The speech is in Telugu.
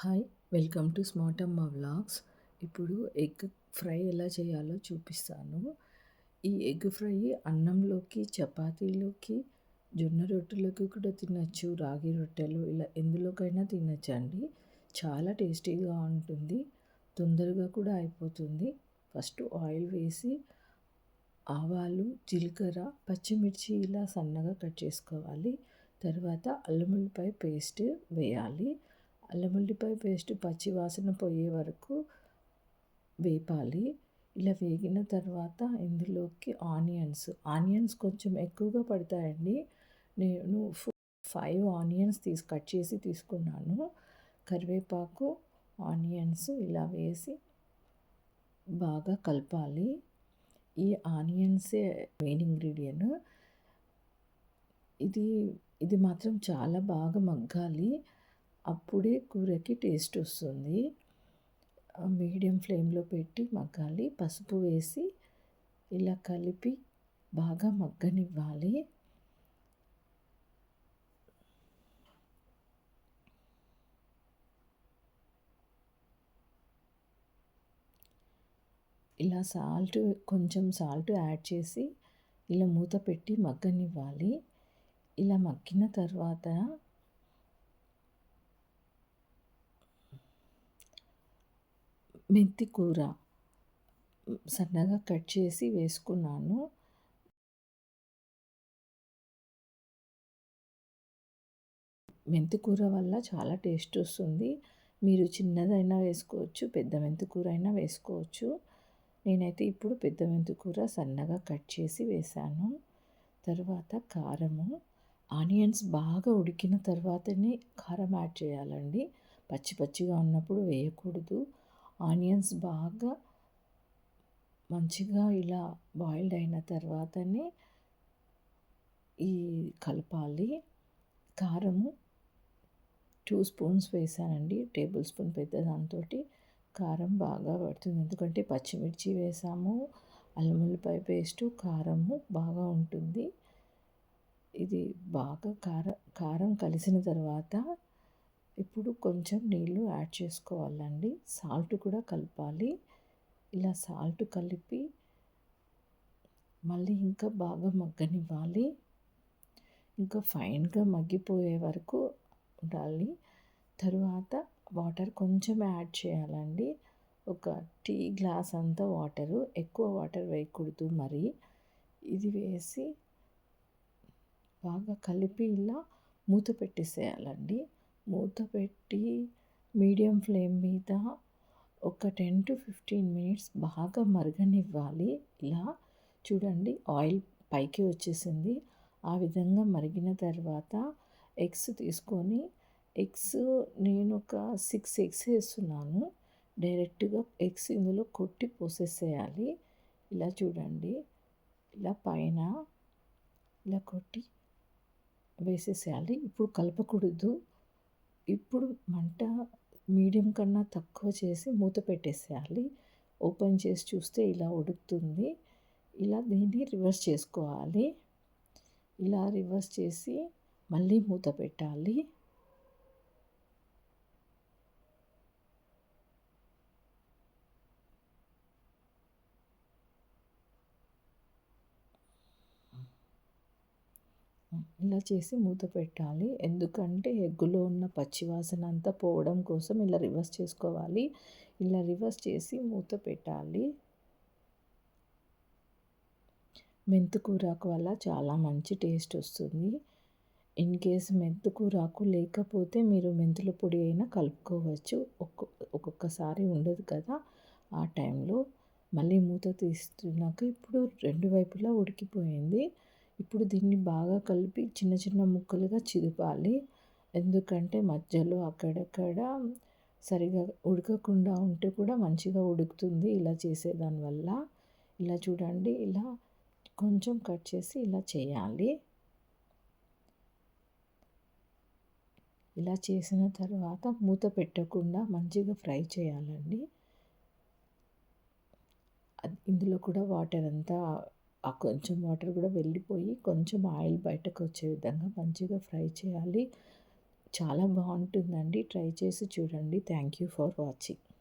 Hi welcome to smart Amma vlogs. ఇప్పుడు ఎగ్ ఫ్రై ఎలా చేయాలో చూపిస్తాను. ఈ ఎగ్ ఫ్రై అన్నంలోకి చపాతీలోకి జొన్న రొట్టెలోకి కూడా తినచ్చు రాగి రొట్టెలు ఇలా ఎందులోకైనా తినచ్చండి. చాలా టేస్టీగా ఉంటుంది తొందరగా కూడా అయిపోతుంది. ఫస్ట్ ఆయిల్ వేసి ఆవాలు జీలకర్ర పచ్చిమిర్చి ఇలా సన్నగా కట్ చేసుకోవాలి. తర్వాత అల్లం ఉల్లిపాయ పేస్ట్ వేయాలి. అల్లం ఉల్లిపాయ పేస్ట్ పచ్చి వాసన పోయే వరకు వేపాలి. ఇలా వేగిన తర్వాత ఇందులోకి ఆనియన్స్. ఆనియన్స్ కొంచెం ఎక్కువగా పడతాయండి. నేను ఫైవ్ ఆనియన్స్ తీసి కట్ చేసి తీసుకున్నాను. కరివేపాకు ఆనియన్స్ ఇలా వేసి బాగా కలపాలి. ఈ ఆనియన్సే మెయిన్ ఇంగ్రీడియంట్. ఇది ఇది మాత్రం చాలా బాగా మగ్గాలి. అప్పుడే కూరకి టేస్ట్ వస్తుంది. మీడియం ఫ్లేమ్లో పెట్టి మగ్గాలి. పసుపు వేసి ఇలా కలిపి బాగా మగ్గనివ్వాలి. ఇలా సాల్ట్ కొంచెం సాల్ట్ యాడ్ చేసి ఇలా మూత పెట్టి మగ్గనివ్వాలి. ఇలా మగ్గిన తర్వాత మెంతి కూర. సన్నగా కట్ చేసి వేసుకున్నాను. మెంతి కూర వల్ల చాలా టేస్ట్ వస్తుంది. మీరు చిన్నదైనా వేసుకోవచ్చు పెద్ద మెంతి కూర అయినా వేసుకోవచ్చు. నేనైతే ఇప్పుడు పెద్ద మెంతి కూర సన్నగా కట్ చేసి వేసాను తర్వాత కారము. ఆనియన్స్ బాగా ఉడికిన తర్వాతనే కారం యాడ్ చేయాలండి. పచ్చి పచ్చిగా ఉన్నప్పుడు వేయకూడదు. ఆనియన్స్ బాగా మంచిగా ఇలా బాయిల్డ్ అయిన తర్వాతనే ఈ కలపాలి. కారము టూ స్పూన్స్ వేసానండి టేబుల్ స్పూన్ పెద్ద దాంతో కారం బాగా పడుతుంది. ఎందుకంటే పచ్చిమిర్చి వేసాము అల్లం ఉల్లిపాయ పేస్టు కారము బాగా ఉంటుంది. ఇది బాగా కారం కారం కలిసిన తర్వాత ఇప్పుడు కొంచెం నీళ్ళు యాడ్ చేసుకోవాలండి. సాల్ట్ కూడా కలపాలి. ఇలా సాల్ట్ కలిపి మళ్ళీ ఇంకా బాగా మగ్గనివ్వాలి. ఇంకా ఫైన్గా మగ్గిపోయే వరకు ఉండాలి. తరువాత వాటర్ కొంచెం యాడ్ చేయాలండి. ఒక టీ గ్లాస్ అంతా వాటరు ఎక్కువ వాటర్ వేయకూడదు మరి. ఇది వేసి బాగా కలిపి ఇలా మూత పెట్టేసేయాలండి. మూత పెట్టి మీడియం ఫ్లేమ్ మీద ఒక టెన్ టు ఫిఫ్టీన్ మినిట్స్ బాగా మరగనివ్వాలి. ఇలా చూడండి ఆయిల్ పైకి వచ్చేసింది. ఆ విధంగా మరిగిన తర్వాత ఎగ్స్ తీసుకొని ఎగ్స్ నేను ఒక సిక్స్ ఎగ్స్ వేస్తున్నాను. డైరెక్ట్గా ఎగ్స్ ఇందులో కొట్టి పోసేసేయాలి. ఇలా చూడండి ఇలా పైన ఇలా కొట్టి వేసేసేయాలి. ఇప్పుడు కలపకూడదు. ఇప్పుడు మంట మీడియం కన్నా తక్కువ చేసి మూత పెట్టేసేయాలి. ఓపెన్ చేసి చూస్తే ఇలా ఉడుకుతుంది. ఇలా దీన్ని రివర్స్ చేసుకోవాలి. ఇలా రివర్స్ చేసి మళ్ళీ మూత పెట్టాలి. ఇలా చేసి మూత పెట్టాలి. ఎందుకంటే ఎగ్గులో ఉన్న పచ్చివాసన అంతా పోవడం కోసం ఇలా రివర్స్ చేసుకోవాలి. ఇలా రివర్స్ చేసి మూత పెట్టాలి. మెంతుకూరాకు వల్ల చాలా మంచి టేస్ట్ వస్తుంది. ఇన్ కేస్ మెంతుకూరాకు లేకపోతే మీరు మెంతుల పొడి అయినా కలుపుకోవచ్చు. ఒక్కొక్క ఒక్కొక్కసారి ఉండదు కదా ఆ టైంలో. మళ్ళీ మూత తీస్తున్నాక ఇప్పుడు రెండు వైపులా ఉడికిపోయింది. ఇప్పుడు దీన్ని బాగా కలిపి చిన్న చిన్న ముక్కలుగా చిదిపాలి. ఎందుకంటే మధ్యలో అక్కడక్కడ సరిగా ఉడకకుండా ఉంటే కూడా మంచిగా ఉడుకుతుంది ఇలా చేసేదానివల్ల ఇలా చూడండి ఇలా కొంచెం కట్ చేసి ఇలా చేయాలి. ఇలా చేసిన తర్వాత మూత పెట్టకుండా మంచిగా ఫ్రై చేయాలండి. ఇందులో కూడా వాటర్ అంతా ఆ కొంచెం వాటర్ కూడా వెళ్ళిపోయి కొంచెం ఆయిల్ బయటకు వచ్చే విధంగా మంచిగా ఫ్రై చేయాలి. చాలా బాగుంటుందండి. ట్రై చేసి చూడండి. Thank you for watching.